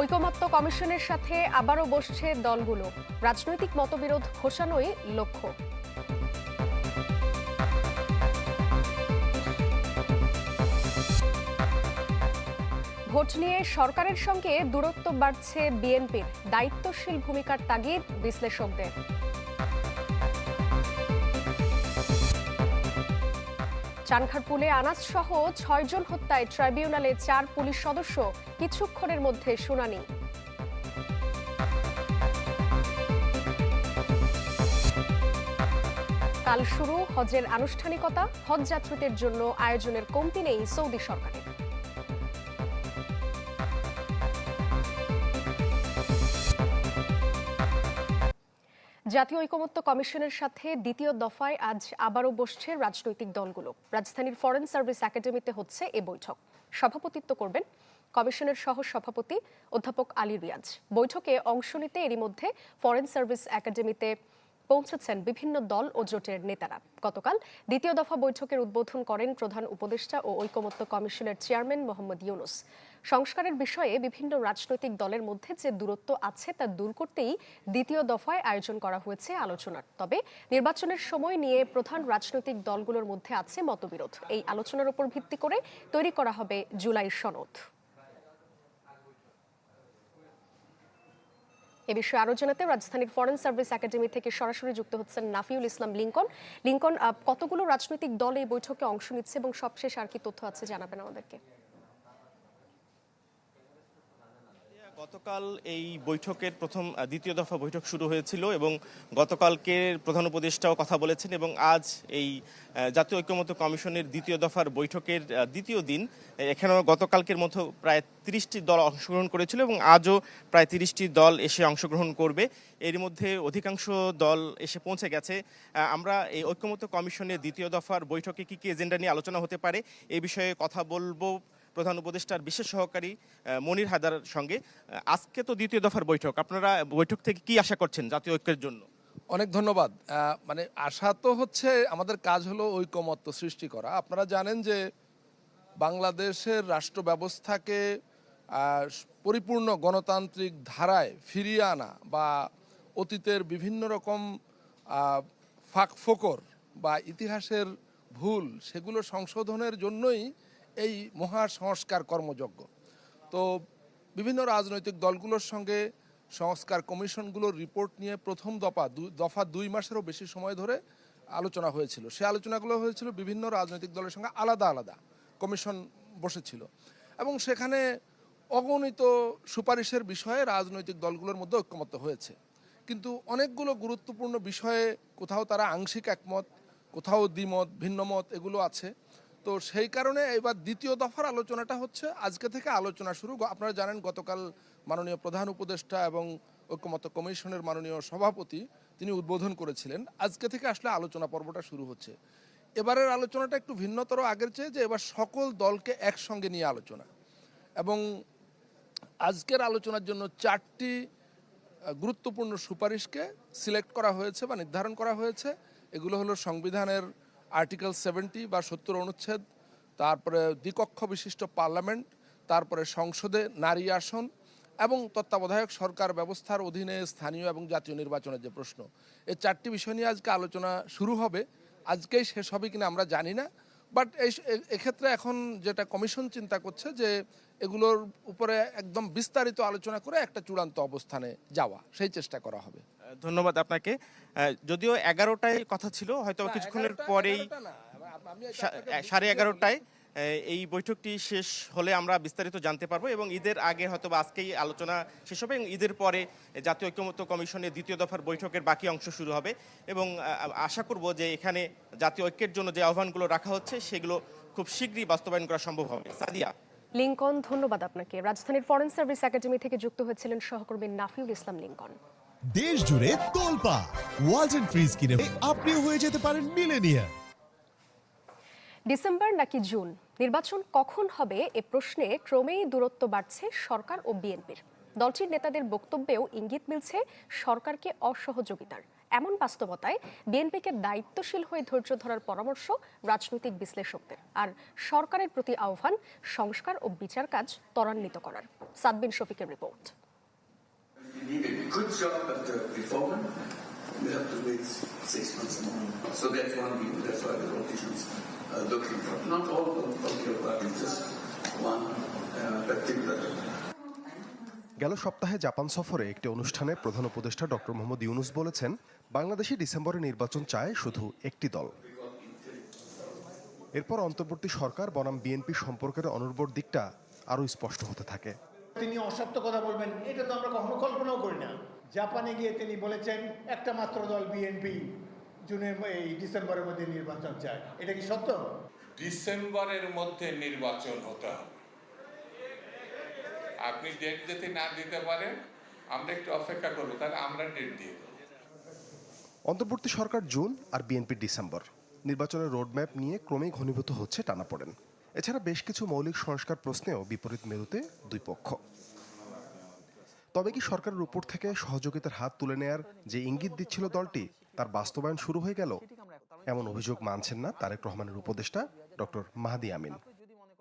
ঐকমত্য কমিশনের সাথে আবারও বসছে দলগুলো। রাজনৈতিক মতবিরোধ ঘোষানোই লক্ষ্য। ভোট নিয়ে সরকারের সঙ্গে দূরত্ব বাড়ছে বিএনপির। দায়িত্বশীল ভূমিকার তাগিদ বিশ্লেষকদের। চানখারপুলে আনাজ সহ ছয়জন হত্যায় ট্রাইব্যুনালে চার পুলিশ সদস্য কিছুক্ষণের মধ্যে শুনানি। কাল শুরু হজের আনুষ্ঠানিকতা, হজ যাত্রীদের জন্য আয়োজনের কমতি নেই সৌদি সরকারের। জাতীয় ঐকমত্য কমিশনের সাথে দ্বিতীয় দফায় আজ আবারও বসছে রাজনৈতিক দলগুলো। রাজধানীর ফরেন সার্ভিস একাডেমিতে হচ্ছে এ বৈঠক। সভাপতিত্ব করবেন কমিশনের সহ সভাপতি অধ্যাপক আলী রিয়াজ। বৈঠকে অংশ নিতে এরই মধ্যে ফরেন সার্ভিস একাডেমিতে পৌঁছেছেন বিভিন্ন দল ও জোটের নেতারা। গতকাল দ্বিতীয় দফা বৈঠকের উদ্বোধন করেন প্রধান উপদেষ্টা ও ঐকমত্য কমিশনের চেয়ারম্যান মোহাম্মদ ইউনুস। সংস্কারের বিষয়ে বিভিন্ন রাজনৈতিক দলের মধ্যে যে দূরত্ব আছে তা দূর করতেই দ্বিতীয় দফায় আয়োজন করা হয়েছে আলোচনার। তবে নির্বাচনের সময় নিয়ে প্রধান রাজনৈতিক দলগুলোর মধ্যে আছে মতবিরোধ। এই আলোচনার উপর ভিত্তি করে তৈরি করা হবে জুলাই সনদ। এ বিষয়ে আরও জানাতে রাজধানীর ফরেন সার্ভিস একাডেমি থেকে সরাসরি যুক্ত হচ্ছেন নাফিউল ইসলাম লিঙ্কন। লিঙ্কন কতগুলো রাজনৈতিক দল এই বৈঠকে অংশ নিচ্ছে এবং সবশেষ আর কি তথ্য আছে জানাবেন আমাদেরকে? গতকাল এই বৈঠকের প্রথম দ্বিতীয় দফা বৈঠক শুরু হয়েছিল এবং গতকালকে প্রধান উপদেষ্টাও কথা বলেছেন এবং আজ এই জাতীয় ঐক্যমত্য কমিশনের দ্বিতীয় দফার বৈঠকের দ্বিতীয় দিন এখানেও গতকালকের মতো প্রায় তিরিশটি দল অংশগ্রহণ করেছিল এবং আজও প্রায় তিরিশটি দল এসে অংশগ্রহণ করবে। এর মধ্যে অধিকাংশ দল এসে পৌঁছে গেছে। আমরা এই ঐক্যমত্য কমিশনের দ্বিতীয় দফার বৈঠকে কি কি এজেন্ডা নিয়ে আলোচনা হতে পারে এ বিষয়ে কথা বলব। প্রধান উপদেষ্টার বিশেষ সহকারী মনির হায়দার সঙ্গে আজকে তো দ্বিতীয় দফার বৈঠক। আপনারা বৈঠক থেকে কি আশা করছেন জাতীয় ঐক্যের জন্য? অনেক ধন্যবাদ। মানে আশা তো হচ্ছে আমাদের কাজ হলো ঐকমত্য সৃষ্টি করা। আপনারা জানেন যে বাংলাদেশের রাষ্ট্র ব্যবস্থাকে পরিপূর্ণ গণতান্ত্রিক ধারায় ফিরিয়ে আনা বা অতীতের বিভিন্ন রকম ফাঁক ফোকর বা ইতিহাসের ভুল সেগুলো সংশোধনের জন্যই এই মহা সংস্কার কর্মযজ্ঞ। তো বিভিন্ন রাজনৈতিক দলগুলোর সঙ্গে সংস্কার কমিশনগুলোর রিপোর্ট নিয়ে প্রথম দফা দফা দুই মাসেরও বেশি সময় ধরে আলোচনা হয়েছিল। সে আলোচনাগুলো হয়েছিল বিভিন্ন রাজনৈতিক দলের সঙ্গে আলাদা আলাদা কমিশন বসেছিল। এবং সেখানে অগণিত সুপারিশের বিষয়ে রাজনৈতিক দলগুলোর মধ্যে ঐক্যমত্য হয়েছে। কিন্তু অনেকগুলো গুরুত্বপূর্ণ বিষয়ে কোথাও তারা আংশিক একমত, কোথাও দ্বিমত, ভিন্নমত এগুলো আছে। তো সেই কারণে এবার দ্বিতীয় দফার আলোচনাটা হচ্ছে, আজকে থেকে আলোচনা শুরু। আপনারা জানেন গতকাল মাননীয় প্রধান উপদেষ্টা এবং ঐক্যমত্য কমিশনের মাননীয় সভাপতি তিনি উদ্বোধন করেছিলেন। আজকে থেকে আসলে আলোচনা পর্বটা শুরু হচ্ছে। এবারের আলোচনাটা একটু ভিন্নতর আগের চেয়ে যে এবার সকল দলকে একসঙ্গে নিয়ে আলোচনা। এবং আজকের আলোচনার জন্য চারটি গুরুত্বপূর্ণ সুপারিশকে সিলেক্ট করা হয়েছে বা নির্ধারণ করা হয়েছে। এগুলো হলো সংবিধানের আর্টিকেল সেভেন্টি বা সত্তর অনুচ্ছেদ, তারপরে দ্বিকক্ষ বিশিষ্ট পার্লামেন্ট, তারপরে সংসদে নারী আসন এবং তত্ত্বাবধায়ক সরকার ব্যবস্থার অধীনে স্থানীয় এবং জাতীয় নির্বাচনের যে প্রশ্ন। এই চারটি বিষয় নিয়ে আজকে আলোচনা শুরু হবে। আজকেই শেষ হবে কিনা আমরা জানি না বাট এই এক্ষেত্রে এখন যেটা কমিশন চিন্তা করছে যে এগুলোর উপরে একদম বিস্তারিত আলোচনা করে একটা চূড়ান্ত অবস্থানে যাওয়া সেই চেষ্টা করা হবে। ধন্যবাদ আপনাকে। যদিও এগারোটায় কথা ছিল হয়তো কিছুক্ষণের পরেই সাড়ে এগারোটায় এই বৈঠকটি শেষ হলে আমরা বিস্তারিত জানতে পারব এবং ঈদের আগে হয়তো বা আজকেই আলোচনা শেষ হবে এবং ঈদের পরে জাতীয় ঐক্যমত্য কমিশনের দ্বিতীয় দফার বৈঠকের বাকি অংশ শুরু হবে এবং আশা করব যে এখানে জাতীয় ঐক্যের জন্য যে আহ্বানগুলো রাখা হচ্ছে সেগুলো খুব শীঘ্রই বাস্তবায়ন করা সম্ভব হবে। সাদিয়া। লিঙ্কন ধন্যবাদ আপনাকে। রাজধানীর ফরেন সার্ভিস একাডেমি থেকে যুক্ত হয়েছিলেন সহকর্মী নাফিউল ইসলাম লিঙ্কন। দেশ জুড়ে তোলপা ওয়ালটন ফ্রিজ কিনে আপনিও হয়ে যেতে পারেন মিলেনিয়ার ডিসেম্বর নাকি জুন? নির্বাচন কখন হবে এ প্রশ্নে ক্রমেই দূরত্ব বাড়ছে সরকার ও বিএনপির। দলটির নেতাদের বক্তব্যেও ইঙ্গিত মিলছে সরকারকে অসহযোগিতার। এমন বাস্তবতায় বিএনপিকে দায়িত্বশীল হয়ে ধৈর্য ধরার পরামর্শ রাজনৈতিক বিশ্লেষকদের আর সরকারের প্রতি আহ্বান সংস্কার ও বিচার কাজ ত্বরান্বিত করার। সাদবিন শফিকের report. Uh, looking for not all of them, okay, গেল সপ্তাহে জাপান সফরে একটি অনুষ্ঠানে প্রধান উপদেষ্টা ডক্টর মোহাম্মদ ইউনুস বলেছেন বাংলাদেশে ডিসেম্বরে নির্বাচন চায় শুধু একটি দল। এরপর অন্তর্বর্তী সরকার বনাম বিএনপি সম্পর্কের অনুর্বর দিকটা আরও স্পষ্ট হতে থাকে। তিনি অসত্য কথা বলবেন এটা তো আমরা কখনো কল্পনাও করি না। জাপানে গিয়ে তিনি বলেছেন একটা মাত্র দল বিএনপি জুনের এই ডিসেম্বরের মধ্যে নির্বাচন চায়। এটা কি সত্য? ডিসেম্বরের মধ্যে নির্বাচন হতে হবে। আপনি ডেট যদি না দিতে পারেন, আমরা একটু অপেক্ষা করব, তাহলে আমরা ডেট দিয়ে অন্তর্বর্তী সরকার জুন আর বিএনপি ডিসেম্বর। নির্বাচনের রোডম্যাপ নিয়ে ক্রমেই ঘনীভূত হচ্ছে টানাপোড়েন এছাড়া বেশ কিছু মৌলিক সংস্কার প্রশ্নেও বিপরীত মেরুতে দুই পক্ষ। তবে কি সরকারের উপর থেকে সহযোগিতার হাত তুলে নেয়ার যে ইঙ্গিত দিচ্ছিল দলটি, তার বাস্তবায়ন শুরু হয়ে গেল? এমন অভিযোগ মানছেন না তারেক রহমানের উপদেষ্টা ডক্টর মাহাদি আমিন।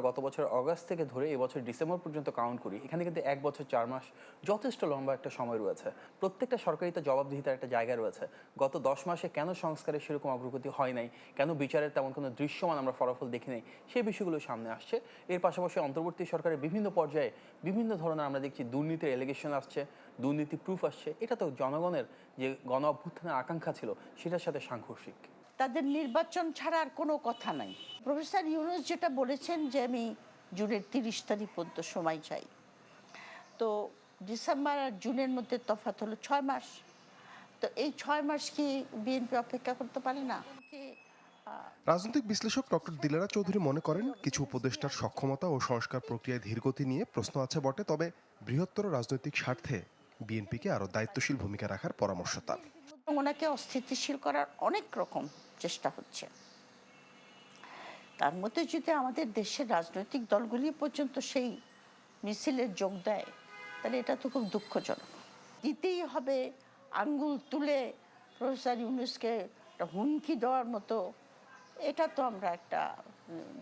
গত বছর অগাস্ট থেকে ধরে এবছর ডিসেম্বর পর্যন্ত কাউন্ট করি, এখানে কিন্তু এক বছর চার মাস যথেষ্ট লম্বা একটা সময় রয়েছে। প্রত্যেকটা সরকারিতে জবাবদিহিতার একটা জায়গা রয়েছে। গত দশ মাসে কেন সংস্কারের সেরকম অগ্রগতি হয় নাই, কেন বিচারের তেমন কোনো দৃশ্যমান আমরা ফলাফল দেখি নাই সেই বিষয়গুলো সামনে আসছে। এর পাশাপাশি অন্তর্বর্তী সরকারের বিভিন্ন পর্যায়ে বিভিন্ন ধরনের আমরা দেখছি দুর্নীতির এলিগেশন আসছে, দুর্নীতি প্রুফ আসছে। এটা তো জনগণের যে গণ অভ্যুত্থানের আকাঙ্ক্ষা ছিল, সেটার সাথে সাংঘর্ষিক। তাদের নির্বাচন ছাড়া আর কোনো কথা নাই। প্রফেসর ইউনুস যেটা বলেছেন যে, আমি জুনের তিরিশ তারিখ পর্যন্ত সময় চাই। তো ডিসেম্বর আর জুনের মধ্যে তফাত হলো ছয় মাস। তো এই ছয় মাস কি বিএনপি অপেক্ষা করতে পারে না? রাজনৈতিক বিশ্লেষক ডক্টর দিলারা চৌধুরী মনে করেন, কিছু উপদেষ্টার সক্ষমতা ও সংস্কার প্রক্রিয়ায় ধীরগতি নিয়ে প্রশ্ন আছে বটে, তবে বৃহত্তর রাজনৈতিক স্বার্থে বিএনপিকে আরও দায়িত্বশীল ভূমিকা রাখার পরামর্শ তার। ওনাকে অস্থিতিশীল করার অনেক রকম চেষ্টা হচ্ছে। তার মধ্যে যদি আমাদের দেশের রাজনৈতিক দলগুলি পর্যন্ত সেই মিছিলের যোগ দেয়, তাহলে এটা তো খুব দুঃখজনক। দিতেই হবে আঙ্গুল তুলে প্রফেসর ইউনুসকে একটা হুমকি দেওয়ার মতো। এটা তো আমরা একটা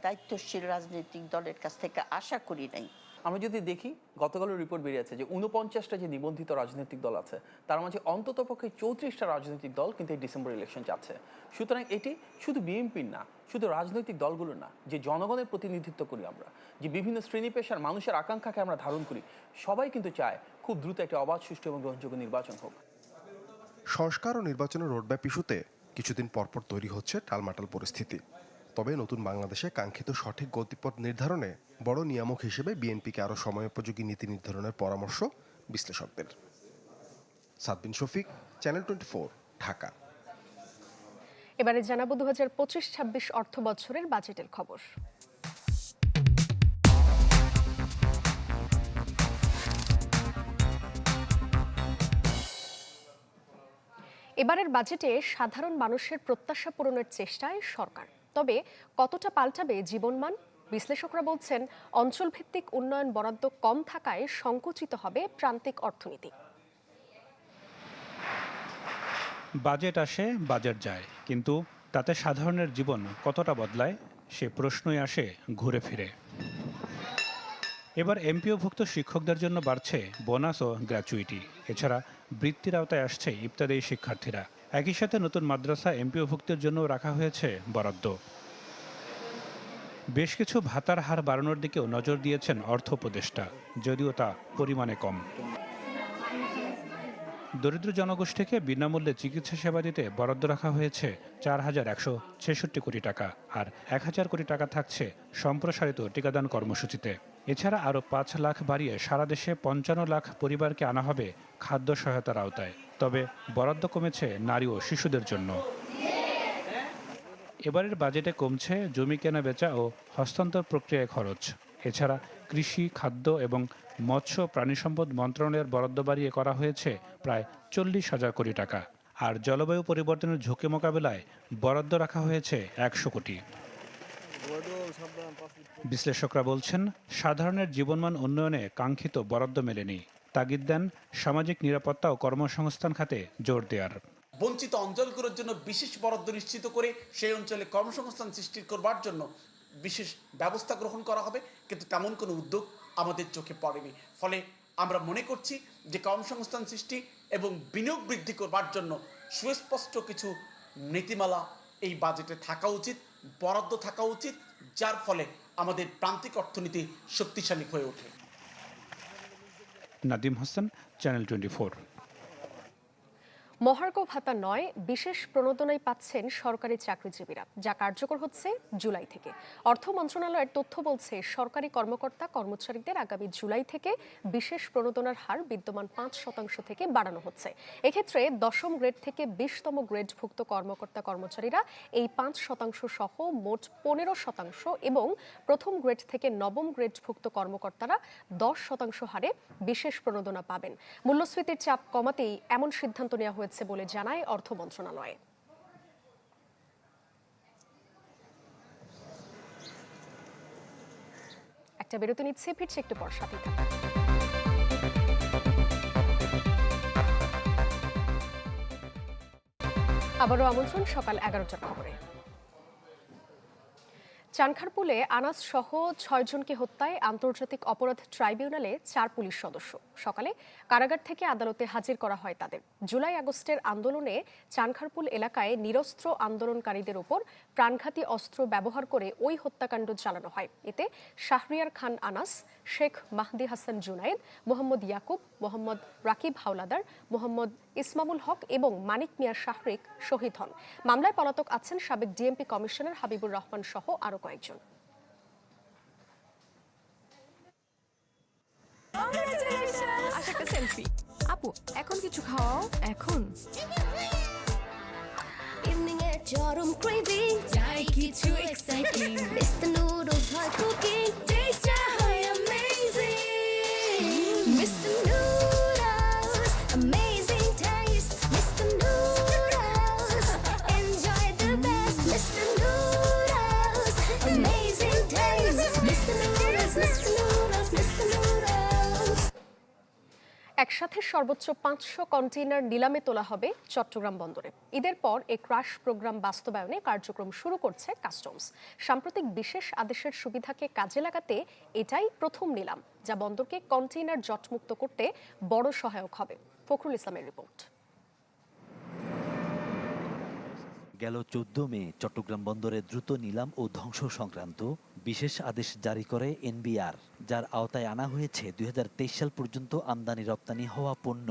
দায়িত্বশীল রাজনৈতিক দলের কাছ থেকে আশা করি নাই। আমরা যদি দেখি, গতকালের রিপোর্ট বেরিয়েছে যে উনপঞ্চাশটা যে নিবন্ধিত রাজনৈতিক দল আছে, তার মাঝে অন্তত পক্ষে চৌত্রিশটা রাজনৈতিক দল কিন্তু এই ডিসেম্বর ইলেকশন যাচ্ছে সুতরাং এটি শুধু বিএনপির না, শুধু রাজনৈতিক দলগুলো না, যে জনগণের প্রতিনিধিত্ব করি আমরা, যে বিভিন্ন শ্রেণি পেশার মানুষের আকাঙ্ক্ষাকে আমরা ধারণ করি, সবাই কিন্তু চায় খুব দ্রুত একটা অবাধ, সুষ্ঠু এবং গ্রহণযোগ্য নির্বাচন হোক। সংস্কার ও নির্বাচনের রোডম্যাপ ইস্যুতে কিছুদিন পরপর তৈরি হচ্ছে টালমাটাল পরিস্থিতি। তবে নতুন বাংলাদেশে কাঙ্ক্ষিত সঠিক গতিপথ নির্ধারণে বড় নিয়ামক হিসেবে বিএনপিকে আরও সময়োপযোগী নীতি নির্ধারণের পরামর্শ বিশ্লেষকদের। Sadbin Shafiq channel twenty four Dhaka. এবারে জানাব দু হাজার পঁচিশ ছাব্বিশ অর্থ বছরের বাজেটের খবর। এবারের বাজেটে সাধারণ মানুষের প্রত্যাশা পূরণের চেষ্টায় সরকার। তবে কতটা পাল্টাবে জীবনমান? বিশ্লেষকরা বলছেন, অঞ্চলভিত্তিক উন্নয়ন বরাদ্দ কম থাকায় সংকুচিত হবে প্রান্তিক অর্থনীতি। বাজেট আসে বাজেট যায়, কিন্তু তাতে সাধারণের জীবন কতটা বদলায়, সে প্রশ্নই আসে ঘুরে ফিরে। এবার এমপিওভুক্ত শিক্ষকদের জন্য বাড়ছে বোনাস ও গ্র্যাচুইটি। এছাড়া বৃত্তির আওতায় আসছে ইত্যাদি শিক্ষার্থীরা। একই সাথে নতুন মাদ্রাসা এমপিওভুক্তের জন্য রাখা হয়েছে বরাদ্দ। বেশ কিছু ভাতার হার বাড়ানোর দিকেও নজর দিয়েছেন অর্থ উপদেষ্টা, যদিও তা পরিমাণে কম। দরিদ্র জনগোষ্ঠীকে বিনামূল্যে চিকিৎসা সেবা দিতে বরাদ্দ রাখা হয়েছে চার হাজার একশো ছেষট্টি কোটি টাকা আর এক হাজার কোটি টাকা থাকছে সম্প্রসারিত টিকাদান কর্মসূচিতে। এছাড়া আরও পাঁচ লাখ বাড়িয়ে সারা দেশে পঞ্চান্ন লাখ পরিবারকে আনা হবে খাদ্য সহায়তার আওতায়। তবে বরাদ্দ কমেছে নারী ও শিশুদের জন্য। এবারের বাজেটে কমছে জমি কেনা, বেচা ও হস্তান্তর প্রক্রিয়ায় খরচ। এছাড়া কৃষি, খাদ্য এবং মৎস্য প্রাণী সম্পদ মন্ত্রণালয়ের বরাদ্দ বাড়িয়ে করা হয়েছে প্রায় চল্লিশ হাজার কোটি টাকা। আর জলবায়ু পরিবর্তনের ঝুঁকি মোকাবেলায় বরাদ্দ রাখা হয়েছে একশো কোটি। বিশ্লেষকরা বলছেন, সাধারণের জীবনমান উন্নয়নে কাঙ্ক্ষিত বরাদ্দ মেলেনি। তাগিদ দেন সামাজিক নিরাপত্তা ও কর্মসংস্থান খাতে জোর দেওয়ার। বঞ্চিত অঞ্চলগুলোর জন্য বিশেষ বরাদ্দ নিশ্চিত করে সেই অঞ্চলে কর্মসংস্থান সৃষ্টি করবার জন্য বিশেষ ব্যবস্থা গ্রহণ করা হবে, কিন্তু তেমন কোনো উদ্যোগ আমাদের চোখে পড়েনি। ফলে আমরা মনে করছি যে কর্মসংস্থান সৃষ্টি এবং বিনিয়োগ বৃদ্ধি করবার জন্য সুস্পষ্ট কিছু নীতিমালা এই বাজেটে থাকা উচিত, বরাদ্দ থাকা উচিত, যার ফলে আমাদের প্রান্তিক অর্থনীতি শক্তিশালী হয়ে ওঠে। নাদিম হোসেন চ্যানেল টোয়েন্টি মহার্ঘ ভাতা নয়, বিশেষ প্রণোদনায় পাচ্ছেন সরকারি চাকরিজীবীরা। যা কার্যকর হচ্ছে জুলাই থেকে। অর্থ মন্ত্রণালয়ের তথ্য বলছে, সরকারি কর্মকর্তা, কর্মচারীদের আগামী জুলাই থেকে বিশেষ প্রণোদনার হার বিদ্যমান পাঁচ শতাংশ থেকে বাড়ানো হচ্ছে। এক্ষেত্রে দশম গ্রেড থেকে বিশতম গ্রেডভুক্ত কর্মকর্তা, কর্মচারীরা এই পাঁচ শতাংশ সহ মোট পনেরো শতাংশ এবং প্রথম গ্রেড থেকে নবম গ্রেডভুক্ত কর্মকর্তারা দশ শতাংশ হারে বিশেষ প্রণোদনা পাবেন। মূল্যস্ফীতির চাপ কমাতেই এমন সিদ্ধান্ত নেওয়া হয়েছে। বলে জানায় অর্থ মন্ত্রণালয়। একটা বিরতি নিচ্ছে, ফিরছে একটু পর সাথে। আবারও আমন্ত্রণ সকাল এগারোটার খবরে। চানখারপুলে আনাস সহ ছয়জনকে হত্যায় আন্তর্জাতিক অপরাধ ট্রাইব্যুনালে চার পুলিশ সদস্য। সকালে কারাগার থেকে আদালতে হাজির করা হয় তাদের। জুলাই আগস্টের আন্দোলনে চানখারপুল এলাকায় নিরস্ত্র আন্দোলনকারীদের ওপর প্রাণঘাতী অস্ত্র ব্যবহার করে ওই হত্যাকাণ্ড চালানো হয়। এতে শাহরিয়ার খান আনাস, শেখ মাহদি হাসান জুনায়েদ, মোহাম্মদ ইয়াকুব, মোহাম্মদ রাকিব হাওলাদার, মোহাম্মদ ইসমামুল হক এবং মানিক মিয়া শাহরিক শহীদ হন। মামলায় পলাতক আছেন সাবেক ডিএমপি কমিশনার হাবিবুর রহমান সহ আরও কয়েকজন। সেলফি আপু এখন কিছু খাওয়াও এখন। চরম ক্রেভিং চাই কিছু এক্সাইটিং একসাথে সর্বোচ্চ পাঁচশো কন্টেইনার নিলামে তোলা হবে চট্টগ্রাম বন্দরে। ঈদের পর এ ক্রাশ প্রোগ্রাম বাস্তবায়নে কার্যক্রম শুরু করছে কাস্টমস। সাম্প্রতিক বিশেষ আদেশের সুবিধাকে কাজে লাগাতে এটাই প্রথম নিলাম, যা বন্দরকে কন্টেইনার জটমুক্ত করতে বড় সহায়ক হবে। ফখরুল ইসলামের রিপোর্ট। গেল চোদ্দ মে, চট্টগ্রাম বন্দরে দ্রুত নিলাম ও ধ্বংস সংক্রান্ত বিশেষ আদেশ জারি করে এনবিআর, যার আওতায় আনা হয়েছে দুই হাজার তেইশ সাল পর্যন্ত আমদানি রপ্তানি হওয়া পণ্য।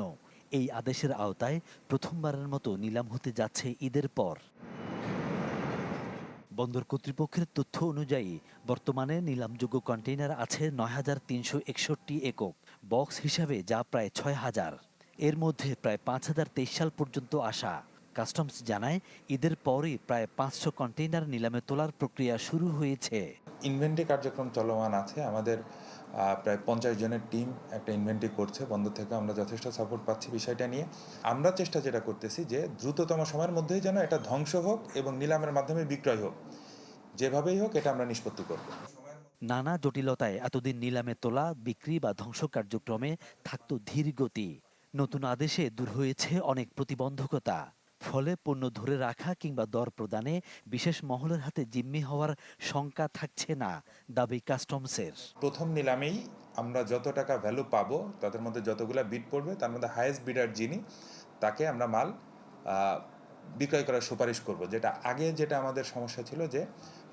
এই আদেশের আওতায় প্রথমবারের মতো নিলাম হতে যাচ্ছে ঈদের পর। বন্দর কর্তৃপক্ষের তথ্য অনুযায়ী, বর্তমানে নিলামযোগ্য কন্টেইনার আছে নয় হাজার তিনশো একষট্টি একক, বক্স হিসাবে যা প্রায় ছয় হাজার। এর মধ্যে প্রায় পাঁচ হাজার তেইশ সাল পর্যন্ত আসা। কাস্টমস জানায় ঈদের পরই প্রায় পাঁচশো কন্টেইনার নিলামে তোলার প্রক্রিয়া শুরু হয়েছে। ইনভেন্টরি কার্যক্রম চলমান আছে। আমাদের প্রায় পঞ্চাশ জনের টিম একটা ইনভেন্টরি করছে। বন্ধ থেকে আমরা যথেষ্ট সাপোর্ট পাচ্ছি বিষয়টা নিয়ে। আমরা চেষ্টা যেটা করতেছি যে দ্রুততম সময়ের মধ্যেই যেন এটা ধ্বংস হোক এবং নিলামের মাধ্যমে বিক্রয় হোক। যেভাবেই হোক এটা আমরা নিষ্পত্তি করব। নানা জটিলতায় এতদিন নিলামে তোলা বিক্রি বা ধ্বংস কার্যক্রমে থাকতো ধীর গতি। নতুন আদেশে দূর হয়েছে অনেক প্রতিবন্ধকতা। ফলে পণ্য ধরে রাখা কিংবা দর প্রদানে বিশেষ মহলের হাতে জিম্মি হওয়ার শঙ্কা থাকছে না, দাবি কাস্টমসের। প্রথম নিলামেই আমরা যত টাকা ভ্যালু পাবো, তাদের মধ্যে যতগুলা বিড পড়বে, তার মধ্যে হায়েস্ট বিডার যিনি, তাকে আমরা মাল বিক্রয় করার সুপারিশ করব। যেটা আগে যেটা আমাদের সমস্যা ছিল যে,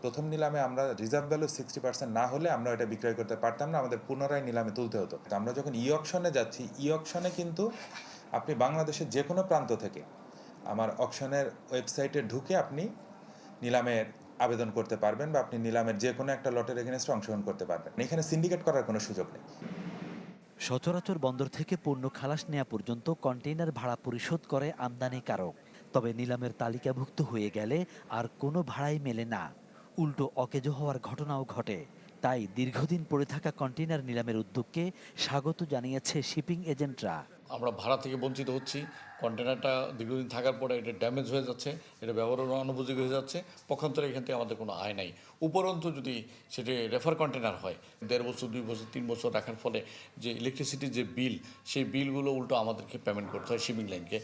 প্রথম নিলামে আমরা রিজার্ভ ভ্যালু সিক্সটি পার্সেন্ট না হলে আমরা এটা বিক্রয় করতে পারতাম না, আমাদের পুনরায় নিলামে তুলতে হতো। আমরা যখন ই অকশনে যাচ্ছি ই অকশনে কিন্তু আপনি বাংলাদেশের যে কোনো প্রান্ত থেকে আমার অকশনের ওয়েবসাইটে ঢুকে আপনি নিলামের আবেদন করতে পারবেন বা আপনি নিলামের যে কোনো একটা লটের এগেনস্টে অংশগ্রহণ করতে পারবেন। এখানে সিন্ডিকেট করার কোনো সুযোগ নেই। সচরাচর বন্দর থেকে পণ্য খালাস নেওয়া পর্যন্ত কন্টেইনার ভাড়া পরিশোধ করে আমদানিকারক। তবে নিলামের তালিকাভুক্ত হয়ে গেলে আর কোনো ভাড়াই মেলে না। উল্টো অকেজো হওয়ার ঘটনাও ঘটে। তাই দীর্ঘদিন পড়ে থাকা কন্টেইনার নিলামের উদ্যোগকে স্বাগত জানিয়েছে শিপিং এজেন্টরা আমরা ভাড়া থেকে বঞ্চিত হচ্ছি। কন্টেনারটা দীর্ঘদিন থাকার পরে এটা ড্যামেজ হয়ে যাচ্ছে, এটা ব্যবহারের অনুপযোগী হয়ে যাচ্ছে, পক্ষান্তরে এখান থেকে আমাদের কোনো আয় নাই। উপরন্তু যদি সেটি রেফার কন্টেনার হয়, দেড় বছর, দুই বছর, তিন বছর রাখার ফলে যে ইলেকট্রিসিটির যে বিল, সেই বিলগুলো উল্টো আমাদেরকে পেমেন্ট করতে হয় শিপিং লাইনকে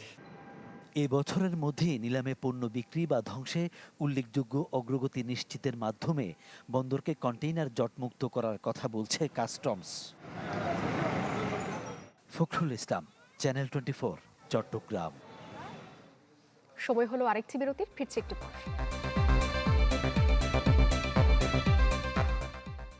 এ বছরের মধ্যেই নিলামে পণ্য বিক্রি বা ধ্বংসে উল্লেখযোগ্য অগ্রগতি নিশ্চিতের মাধ্যমে বন্দরকে কন্টেইনার জটমুক্ত করার কথা বলছে customs. Fakhrul Islam channel twenty Chattogram. সময় হলো আরেকটি বিরতির ফিরছে একটু পর।